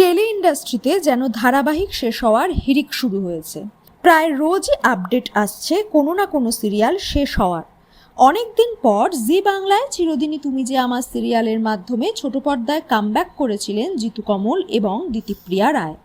Tele ইন্ডাস্ট্রিতে যেন ধারাবাহিক শেষ হওয়ার হিড়িক শুরু হয়েছে। প্রায় রোজই আপডেট আসছে কোনো না কোনো সিরিয়াল শেষ হওয়ার। অনেক দিন পর জি বাংলায় চিরদিনই তুমি যে আমার সিরিয়ালের মাধ্যমে ছোট পর্দায় কামব্যাক করেছিলেন জিতু কমল এবং দিতিপ্রিয়া রায়।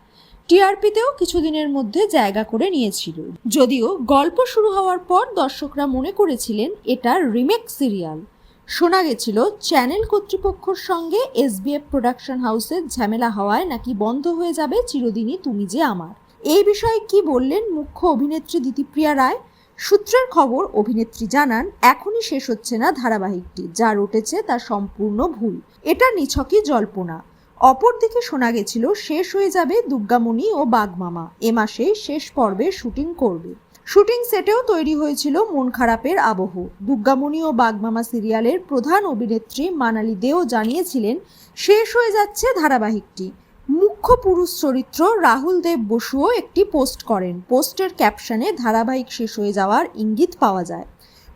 টিআরপিতেও কিছুদিনের মধ্যে জায়গা করে নিয়েছিল। যদিও গল্প শুরু হওয়ার পর দর্শকরা মনে করেছিলেন এটা রিমেক সিরিয়াল। শোনা গেছিল, চ্যানেল কর্তৃপক্ষর সঙ্গে এসবিএফ প্রোডাকশন হাউসের ঝামেলা হওয়ায় নাকি বন্ধ হয়ে যাবে চিরদিনই তুমি যে আমার। এই বিষয়ে কি বললেন মুখ্য অভিনেত্রী দিতিপ্রিয়া রায়? সূত্রের খবর, অভিনেত্রী জানান, এখনই শেষ হচ্ছে না ধারাবাহিকটি। যা রটেছে তা সম্পূর্ণ ভুল। এটা নিছকই জল্পনা। অপরদিকে শোনা গেছিল, শেষ হয়ে যাবে দুর্গামণি ও বাগমামা এ মাসে শেষ পর্বে শুটিং করবে। শুটিং সেটেও তৈরি হয়েছিল মন খারাপের আবহ। দুর্গামণি ও বাগমামা সিরিয়ালের প্রধান অভিনেত্রী মানালি দেও জানিয়েছিলেন, শেষ হয়ে যাচ্ছে ধারাবাহিকটি। মুখ্য পুরুষ চরিত্র রাহুল দেব বসুও একটি পোস্ট করেন। পোস্টের ক্যাপশনে ধারাবাহিক শেষ হয়ে যাওয়ার ইঙ্গিত পাওয়া যায়।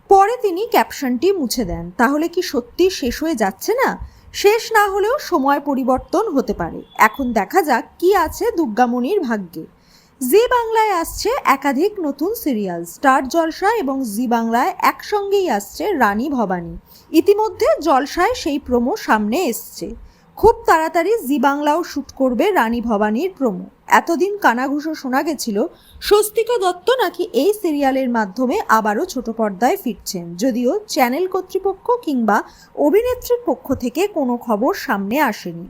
পরে তিনি ক্যাপশনটি মুছে দেন। তাহলে কি সত্যি শেষ হয়ে যাচ্ছে না? শেষ না হলেও সময় পরিবর্তন হতে পারে। এখন দেখা যাক কি আছে দুর্গামণির ভাগ্যে। জি বাংলায় আসছে একাধিক নতুন সিরিয়াল, স্টার জলসা এবং জি বাংলায় একসঙ্গেই আসছে রানী ভবানী। ইতিমধ্যে জলসায় সেই প্রমো সামনে এসছে। খুব তাড়াতাড়ি জি বাংলাও শ্যুট করবে রানী ভবানীর প্রোমো। এতদিন কানাঘুষো শোনা গেছিল, স্বস্তিকা দত্ত নাকি এই সিরিয়ালের মাধ্যমে আবারও ছোট পর্দায় ফিরছেন। যদিও চ্যানেল কর্তৃপক্ষ কিংবা অভিনেত্রীর পক্ষ থেকে কোনো খবর সামনে আসেনি।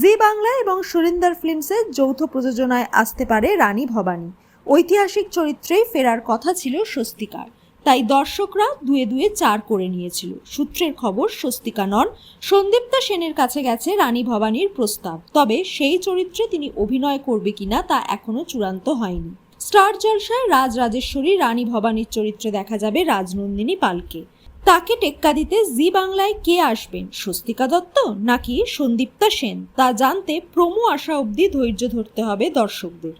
জি বাংলা এবং সুরিন্দর ফিল্মসের যৌথ প্রযোজনায় আসতে পারে রানী ভবানী। ঐতিহাসিক চরিত্রেই ফেরার কথা ছিল স্বস্তিকার। তাই দর্শকরা দুয়ে দুয়ে চার করে নিয়েছিল। সূত্রের খবর, স্বস্তিকা নন। সন্দীপ্তা সেনের কাছে গেছে রানী ভবানীর প্রস্তাব। তবে সেই চরিত্রে তিনি অভিনয় করবে কিনা তা এখনও চূড়ান্ত হয়নি। স্টার জলসায় রাজ রাজেশ্বরী রানী ভবানীর চরিত্রে দেখা যাবে রাজনন্দিনী পালকে। তাকে টেক্কা দিতে জি বাংলায় কে আসবেন, স্বস্তিকা দত্ত নাকি সন্দীপ্তা সেন? তা জানতে প্রমো আসা অবধি ধৈর্য ধরতে হবে দর্শকদের।